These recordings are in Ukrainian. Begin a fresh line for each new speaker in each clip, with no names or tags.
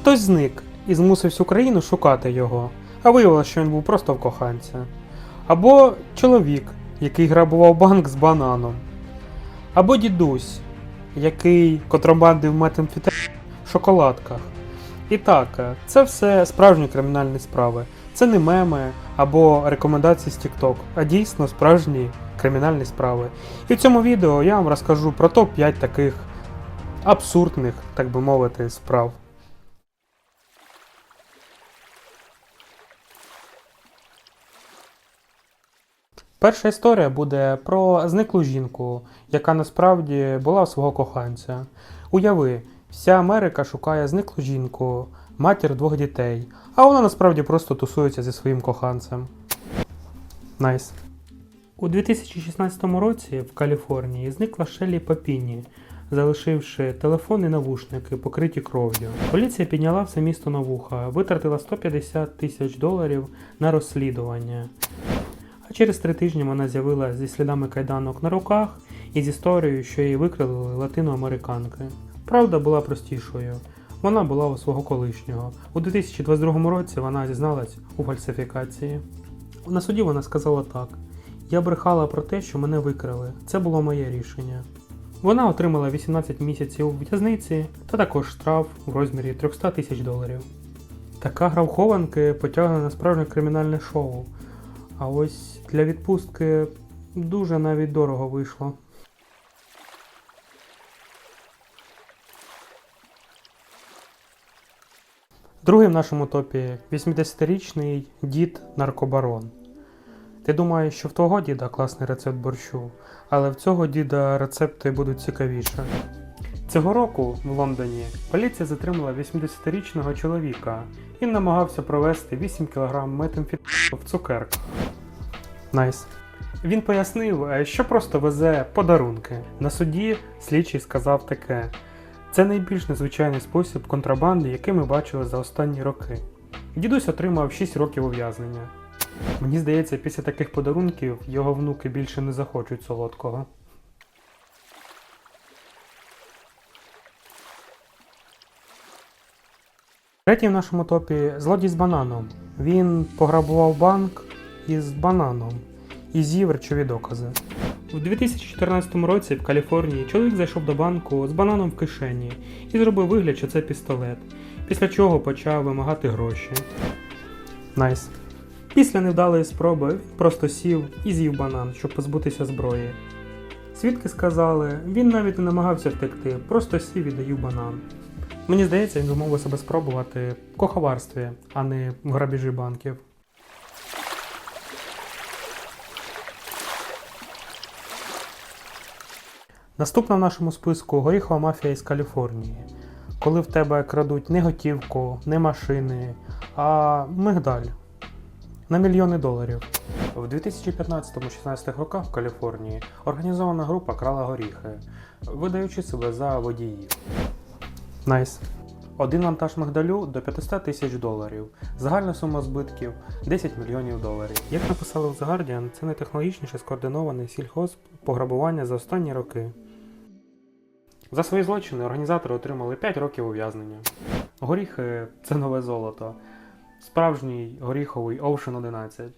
Хтось зник і змусив всю країну шукати його, а виявилося, що він був просто в коханця. Або чоловік, який грабував банк з бананом. Або дідусь, який контрабандив метамфітамін в шоколадках. І так, це все справжні кримінальні справи. Це не меми або рекомендації з TikTok, а дійсно справжні кримінальні справи. І в цьому відео я вам розкажу про топ-5 таких абсурдних, так би мовити, справ. Перша історія буде про зниклу жінку, яка насправді була свого коханця. Уяви, вся Америка шукає зниклу жінку, матір двох дітей, а вона насправді просто тусується зі своїм коханцем. Найс. У 2016 році в Каліфорнії зникла Шеллі Папіні, залишивши телефон і навушники, покриті кров'ю. Поліція підняла все місто на вуха, витратила 150 тисяч доларів на розслідування. А через три тижні вона з'явилася зі слідами кайданок на руках і з історією, що її викрали латиноамериканки. Правда була простішою. Вона була у свого колишнього. У 2022 році вона зізналась у фальсифікації. На суді вона сказала так: Я брехала про те, що мене викрали. Це було моє рішення. Вона отримала 18 місяців у в'язниці та також штраф у розмірі 300 тисяч доларів. Така гра в потягне на справжнє кримінальне шоу. А ось для відпустки дуже навіть дорого вийшло. Другий в нашому топі 80-річний дід наркобарон. Ти думаєш, що в твого діда класний рецепт борщу, але в цього діда рецепти будуть цікавіше. Цього року в Лондоні поліція затримала 80-річного чоловіка. Він намагався провести 8 кг метамфетаміну в цукерках. Найс. Він пояснив, е, що просто везе подарунки. На суді слідчий сказав таке: це найбільш незвичайний спосіб контрабанди, який ми бачили за останні роки. Дідусь отримав 6 років ув'язнення. Мені здається, після таких подарунків його внуки більше не захочуть солодкого. Третій в нашому топі злодій з бананом. Він пограбував банк із бананом і з'їв речові докази. У 2014 році в Каліфорнії чоловік зайшов до банку з бананом в кишені і зробив вигляд, що це пістолет, після чого почав вимагати гроші. Найс. Після невдалої спроби він просто сів і з'їв банан, щоб позбутися зброї. Свідки сказали, він навіть не намагався втекти, просто сів і доїв банан. Мені здається, він змог себе спробувати в коховарстві, а не в грабіжі банків. Наступна в нашому списку горіхова мафія із Каліфорнії. Коли в тебе крадуть не готівку, не машини, а мигдаль на мільйони доларів. В 2015-16 роках в Каліфорнії організована група крала горіхи, видаючи себе за водіїв. Найс. Один вантаж мигдалю до 500 тисяч доларів. Загальна сума збитків 10 мільйонів доларів. Як написали в The Guardian, це найтехнологічніше скоординований сільхоз пограбування за останні роки. За свої злочини організатори отримали 5 років ув'язнення. Горіхи це нове золото. Справжній горіховий Ocean 11.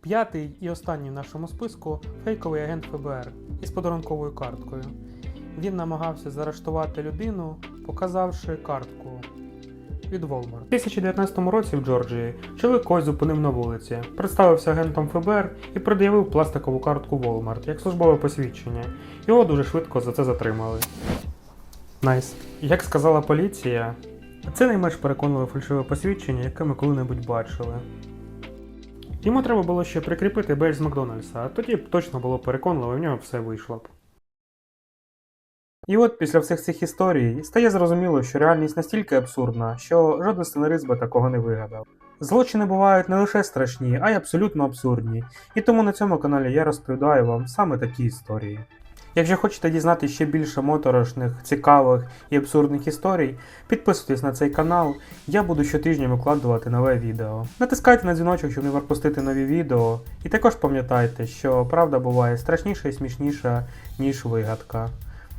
П'ятий і останній в нашому списку фейковий агент ФБР із подарунковою карткою. Він намагався заарештувати людину, показавши картку від Walmart. У 2019 році в Джорджії чоловік когось зупинив на вулиці, представився агентом ФБР і пред'явив пластикову картку Walmart як службове посвідчення. Його дуже швидко за це затримали. Найс. Як сказала поліція, це найменш переконливе фальшиве посвідчення, яке ми коли-небудь бачили. Йому треба було ще прикріпити бейдж з Макдональдса, а тоді б точно було переконливо, і в нього все вийшло б. І от після всіх цих історій стає зрозуміло, що реальність настільки абсурдна, що жоден сценарист би такого не вигадав. Злочини бувають не лише страшні, а й абсолютно абсурдні. І тому на цьому каналі я розповідаю вам саме такі історії. Якщо хочете дізнатися ще більше моторошних, цікавих і абсурдних історій, підписуйтесь на цей канал, я буду щотижня викладувати нове відео. Натискайте на дзвіночок, щоб не пропустити нові відео. І також пам'ятайте, що правда буває страшніша і смішніша, ніж вигадка.